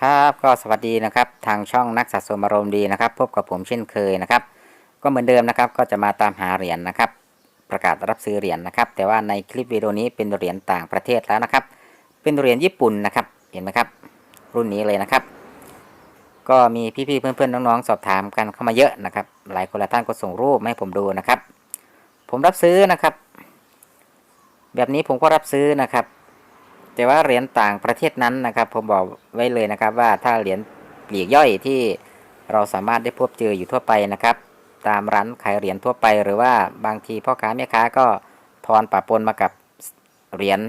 ครับก็สวัสดีนะครับทางช่องนักสะสมอารมณ์ดีนะครับ พบกับผมเช่นเคยนะครับ ก็เหมือนเดิมนะครับก็จะมาตามหาเหรียญนะครับ ประกาศรับซื้อเหรียญนะครับ แต่ว่าในคลิปวิดีโอนี้เป็นเหรียญต่างประเทศแล้วนะครับ เป็นเหรียญญี่ปุ่นนะครับเห็นไหมครับ รุ่นนี้เลยนะครับ ก็มีพี่ๆเพื่อนๆน้องๆสอบถามกันเข้ามาเยอะนะครับ หลายคนหลายท่านก็ส่งรูปมาให้ผมดูนะครับ ผมรับซื้อนะครับ แบบนี้ผมก็รับซื้อนะครับ แต่ว่าเหรียญต่างประเทศนั้นนะครับผมบอกไว้เลยนะครับว่าถ้าเหรียญปลีกย่อยที่เราสามารถได้พบเจออยู่ทั่วไปนะครับ ตามร้านขายเหรียญทั่วไป หรือว่าบางทีพ่อค้าแม่ค้าก็ทอนปะปนมากับเหรียญ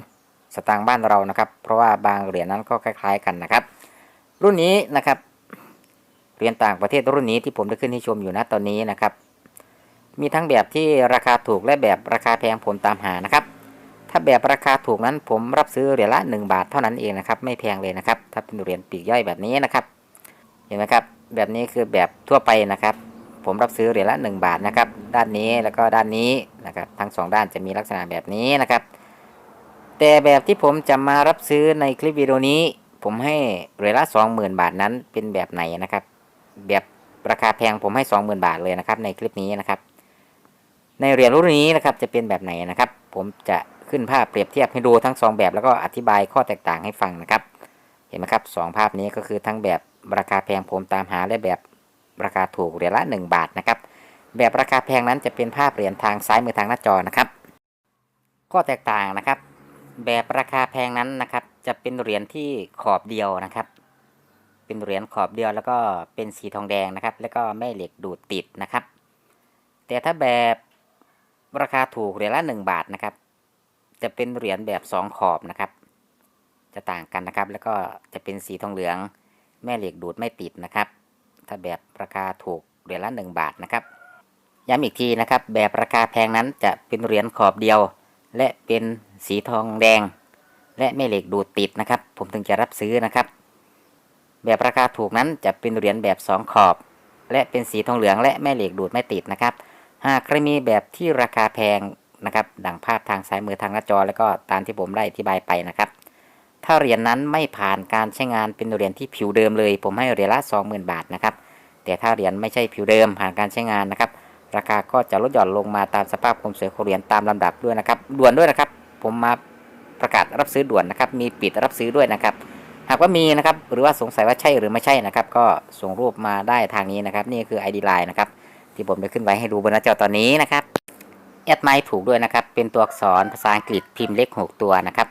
สตางค์บ้านเรานะครับ เพราะว่าบางเหรียญนั้นก็คล้าย ๆ กันนะครับ รุ่นนี้นะครับเหรียญต่างประเทศรุ่นนี้ที่ผมได้ขึ้นให้ชมอยู่นะตอนนี้นะครับ มีทั้งแบบที่ราคาถูกและแบบราคาแพงผมตามหานะครับ ถ้าแบบราคาถูกนั้นผมรับซื้อเหรียญละ 1 บาทเท่านั้นเองนะครับไม่แพงเลยนะครับ ถ้าเป็นเหรียญปีกย่อยแบบนี้นะครับ เห็นไหมครับ แบบนี้คือแบบทั่วไปนะครับ ผมรับซื้อเหรียญละ 1 บาทนะครับ ด้านนี้แล้วก็ด้านนี้นะครับ ทั้งสองด้านจะมีลักษณะแบบนี้นะครับ แต่แบบที่ผมจะมารับซื้อในคลิปวิดีโอนี้ ผมให้เหรียญละ 20,000 บาทนั้นเป็นแบบไหนนะครับ แบบราคาแพงผมให้ 20,000 บาทเลยนะครับ ในคลิปนี้นะครับ ในเหรียญรุ่นนี้นะครับจะเป็นแบบไหนนะครับ ผมจะ ขึ้นภาพเปรียบเทียบให้ดูทั้งสองแบบแล้วก็อธิบายข้อแตกต่างให้ฟังนะครับ เห็นไหมครับสองภาพนี้ก็คือทั้งแบบราคาแพงผมตามหาและแบบราคาถูกเหรียญละ 1 บาทนะครับ แบบราคาแพงนั้นจะเป็นภาพเหรียญทางซ้ายมือทางหน้าจอนะครับ ข้อแตกต่างนะครับ แบบราคาแพงนั้นนะครับ จะเป็นเหรียญที่ขอบเดียวนะครับ เป็นเหรียญขอบเดียวแล้วก็เป็นสีทองแดงนะครับ แล้วก็แม่เหล็กดูดติดนะครับ แต่ถ้าแบบราคาถูกเหรียญละ 1 บาทนะครับ จะเป็นเหรียญแบบ2ขอบนะครับ จะต่างกันนะครับ แล้วก็จะเป็นสีทองเหลือง แม่เหล็กดูดไม่ติดนะครับ ถ้าแบบราคาถูกเหรียญละ1บาทนะครับ ย้ำอีกทีนะครับ แบบราคาแพงนั้นจะเป็นเหรียญขอบเดียว และเป็นสีทองแดง และแม่เหล็กดูดติดนะครับ ผมถึงจะรับซื้อนะครับ แบบราคาถูกนั้นจะเป็นเหรียญแบบ2ขอบ และเป็นสีทองเหลือง และแม่เหล็กดูดไม่ติดนะครับ หากใครมีแบบที่ราคาแพง นะครับ ดังภาพทางซ้ายมือทางหน้าจอแล้วก็ตามที่ผมได้อธิบายไปนะครับ ถ้าเหรียญนนั้นไม่ผ่านการใช้งานเป็นเหรียญที่ผิวเดิมเลย ผมให้เหรียญละ20,000 บาทนะครับ แต่ถ้าเหรียญไม่ใช่ผิวเดิมผ่านการใช้งานนะครับ ราคาก็จะลดหย่อนลงมาตามสภาพความสวยของเหรียญตามลำดับด้วยนะครับ ด่วนด้วยนะครับ ผมมาประกาศรับซื้อด่วนนะครับ มีปิดรับซื้อด้วยนะครับ หากว่ามีนะครับ หรือว่าสงสัยว่าใช่หรือไม่ใช่นะครับ ก็ส่งรูปมาได้ทางนี้นะครับ นี่คือ ID Line นะครับ ที่ผมได้ขึ้นไว้ให้ดูบนหน้าจอตอนนี้นะครับ แอดไมค์ถูกด้วยนะครับ เป็นตัวอักษรภาษาอังกฤษพิมพ์เลข6ตัวนะครับ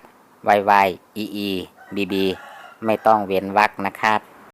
y y e e b b ไม่ต้องเว้นวรรคนะครับ